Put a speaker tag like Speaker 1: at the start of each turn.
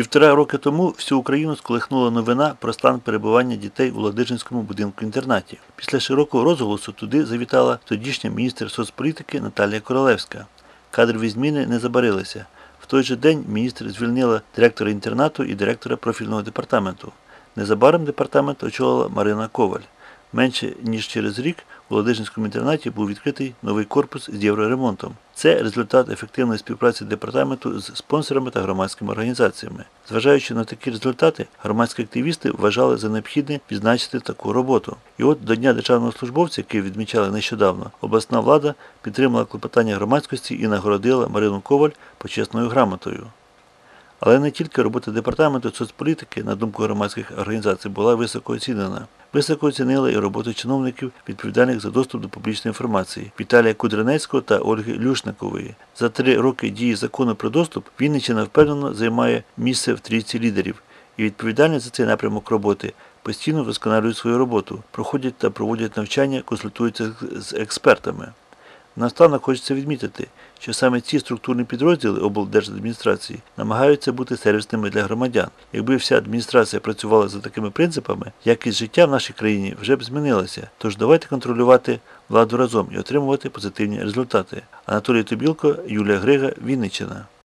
Speaker 1: Півтора роки тому всю Україну сколихнула новина про стан перебування дітей у Ладижинському будинку інтернаті. Після широкого розголосу туди завітала тодішня міністр соцполітики Наталія Королевська. Кадрові зміни не забарилися. В той же день міністр звільнила директора інтернату і директора профільного департаменту. Незабаром департамент очолила Марина Коваль. Менше ніж через рік у Ладижинському інтернаті був відкритий новий корпус з євроремонтом. Це результат ефективної співпраці департаменту з спонсорами та громадськими організаціями. Зважаючи на такі результати, громадські активісти вважали за необхідне відзначити таку роботу. І от до Дня державного службовця, який відмічали нещодавно, обласна влада підтримала клопотання громадськості і нагородила Марину Коваль почесною грамотою. Але не тільки робота департаменту соцполітики, на думку громадських організацій, була високо оцінена. Високо оцінили і роботу чиновників, відповідальних за доступ до публічної інформації Віталія Кудринецького та Ольги Люшникової. За три роки дії закону про доступ Вінниччина впевнено займає місце в трійці лідерів і відповідальність за цей напрямок роботи постійно вдосконалюють свою роботу, проходять та проводять навчання, консультуються з експертами. Наостанок хочеться відмітити, що саме ці структурні підрозділи облдержадміністрації намагаються бути сервісними для громадян. Якби вся адміністрація працювала за такими принципами, якість життя в нашій країні вже б змінилася. Тож давайте контролювати владу разом і отримувати позитивні результати. Анатолій Тобілко, Юлія Грига, Вінниччина.